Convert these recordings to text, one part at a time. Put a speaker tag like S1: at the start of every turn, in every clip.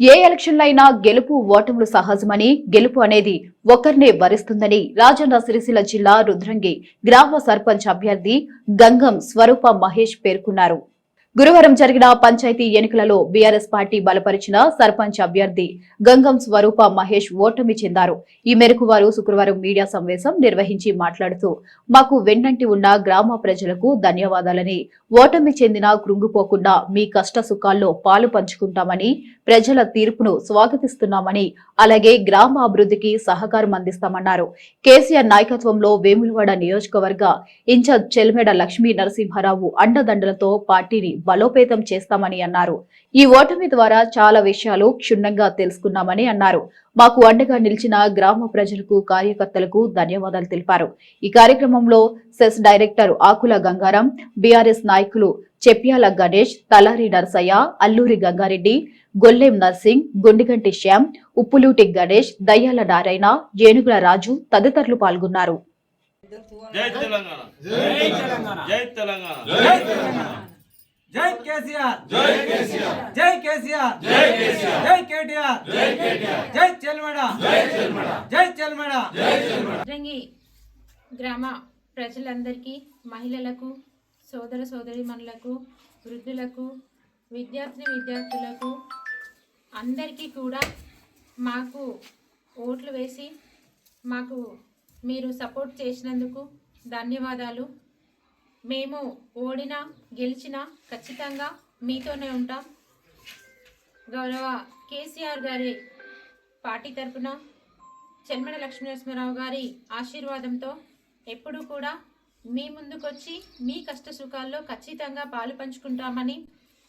S1: ఏ ఎలక్షన్లైనా గెలుపు ఓటములు సహజమని గెలుపు అనేది ఒకరినే భరిస్తుందని రాజన్న సిరిసిల్ల జిల్లా రుద్రంగి గ్రామ సర్పంచ్ అభ్యర్థి గంగం స్వరూప మహేష్ పేర్కొన్నారు. గురువారం జరిగిన పంచాయతీ ఎన్నికలలో బీఆర్ఎస్ పార్టీ బలపరిచిన సర్పంచ్ అభ్యర్థి గంగం స్వరూప మహేష్ ఓటమి చెందారు. ఈ మేరకు వారు శుక్రవారం మీడియా సమావేశం నిర్వహించి మాట్లాడుతూ మాకు వెన్నంటి ఉన్న గ్రామ ప్రజలకు ధన్యవాదాలని ఓటమి చెందిన కృంగిపోకుండా మీ కష్ట సుఖాల్లో పాలు పంచుకుంటామని ప్రజల తీర్పును స్వాగతిస్తున్నామని అలాగే గ్రామ అభివృద్ధికి సహకారం అందిస్తామన్నారు. కేసీఆర్ నాయకత్వంలో వేములవాడ నియోజకవర్గ ఇన్ఛార్జ్ చెల్మెడ లక్ష్మీ నరసింహారావు అండదండలతో పార్టీని బలోపేతం చేస్తామని అన్నారు. ఈ ఓటమి ద్వారా చాలా విషయాలు క్షుణ్ణంగా తెలుసుకున్నామని అన్నారు. మాకు అండగా నిలిచిన గ్రామ ప్రజలకు కార్యకర్తలకు ధన్యవాదాలు తెలిపారు. ఈ కార్యక్రమంలో CESS director Akula Gangaram BRS నాయకులు చెప్యాల గణేష్ తలారి నర్సయ్య అల్లూరి గంగారెడ్డి గొల్లెం నర్సింగ్ గుండిగంటి శ్యామ్ ఉప్పులూటి గణేష్ దయ్యాల నారాయణ ఏనుగుల రాజు తదితరులు పాల్గొన్నారు.
S2: జై తెలంగాణ.
S3: జై తెలంగాణ.
S2: జై తెలంగాణ.
S3: జై కేసీఆర్. జై కేసీఆర్. జై కేసీఆర్. జై కేసీఆర్. జై కేటీఆర్. జై కేటీఆర్. జై చెల్మడ. జై చెల్మడ. జై చెల్మడ. జై
S4: రంగి గ్రామ ప్రజలందరికీ మహిళలకు సోదర సోదరీమణులకు వృద్ధులకు విద్యార్థిని విద్యార్థులకు అందరికీ కూడా మాకు ఓట్లు వేసి మాకు మీరు సపోర్ట్ చేసినందుకు ధన్యవాదాలు. మేము ఓడినా గెలిచినా ఖచ్చితంగా మీతోనే ఉంటాం. గౌరవ కేసీఆర్ గారి పార్టీ తరపున చెన్మడ లక్ష్మీనరసింహరావు గారి ఆశీర్వాదంతో ఎప్పుడూ కూడా మీ ముందుకొచ్చి మీ కష్ట సుఖాల్లో ఖచ్చితంగా పాలు పంచుకుంటామని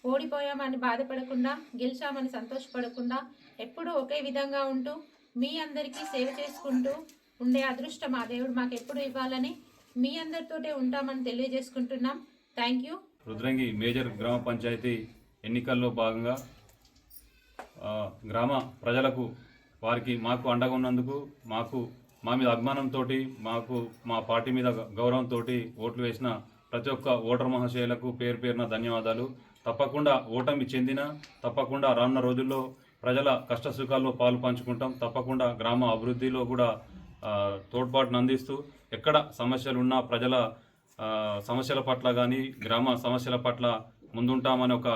S4: ఓడిపోయామని బాధపడకుండా గెలిచామని సంతోషపడకుండా ఎప్పుడూ ఒకే విధంగా ఉంటూ మీ అందరికీ సేవ చేసుకుంటూ ఉండే అదృష్టం ఆ దేవుడు మాకు ఎప్పుడు ఇవ్వాలని మీ అందరితోటే ఉంటామని తెలియజేసుకుంటున్నాం. థ్యాంక్ యూ
S5: రుద్రంగి మేజర్ గ్రామ పంచాయతీ ఎన్నికల్లో భాగంగా గ్రామ ప్రజలకు వారికి మాకు అండగా ఉన్నందుకు మాకు మా మీద అభిమానంతో మాకు మా పార్టీ మీద గౌరవంతో ఓట్లు వేసిన ప్రతి ఒక్క ఓటర్ మహాశయులకు పేరు పేరున ధన్యవాదాలు. తప్పకుండా ఓటమి చెందిన తప్పకుండా రానున్న రోజుల్లో ప్రజల కష్టసుఖాల్లో పాలు పంచుకుంటాం. తప్పకుండా గ్రామ అభివృద్ధిలో కూడా తోడ్పాటును అందిస్తూ ఎక్కడ సమస్యలు ఉన్నా ప్రజల సమస్యల పట్ల కానీ గ్రామ సమస్యల పట్ల ముందుంటామని ఒక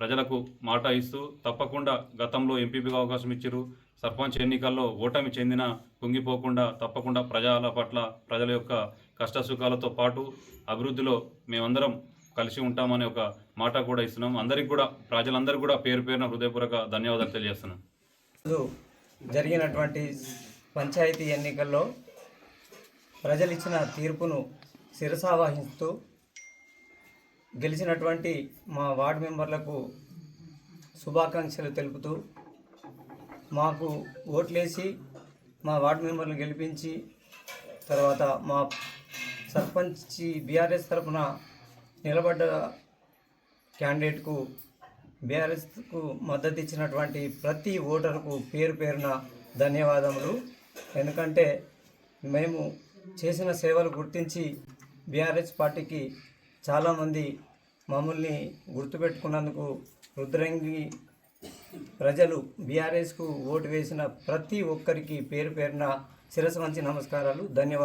S5: ప్రజలకు మాట ఇస్తూ తప్పకుండా గతంలో ఎంపీపీగా అవకాశం ఇచ్చారు సర్పంచ్ ఎన్నికల్లో ఓటమి చెందిన కుంగిపోకుండా తప్పకుండా ప్రజల పట్ల ప్రజల యొక్క కష్ట సుఖాలతో పాటు అభివృద్ధిలో మేమందరం కలిసి ఉంటామనే ఒక మాట కూడా ఇస్తున్నాం. అందరికి కూడా ప్రజలందరికీ కూడా పేరు పేరున హృదయపూర్వక ధన్యవాదాలు తెలియజేస్తున్నాం.
S6: జరిగినటువంటి పంచాయతీ ఎన్నికల్లో ప్రజలిచ్చిన తీర్పును శిరసావహిస్తూ గెలిచినటువంటి మా వార్డు మెంబర్లకు శుభాకాంక్షలు తెలుపుతూ మాకు ఓట్లేసి మా వార్డు మెంబర్లు గెలిపించి తర్వాత మా సర్పంచ్ బీఆర్ఎస్ తరఫున నిలబడ్డ క్యాండిడేట్కు బీఆర్ఎస్కు మద్దతు ఇచ్చినటువంటి ప్రతి ఓటర్కు పేరు పేరున ధన్యవాదములు. ఎందుకంటే మేము చేసిన సేవలు గుర్తించి బీఆర్ఎస్ పార్టీకి చాలామంది మమ్మల్ని గుర్తుపెట్టుకున్నందుకు రుద్రంగి ప్రజలు బీఆర్ఎస్కు ఓటు వేసిన ప్రతి ఒక్కరికి పేరు పేరున శిరస్సు వంచి నమస్కారాలు. ధన్యవాదాలు.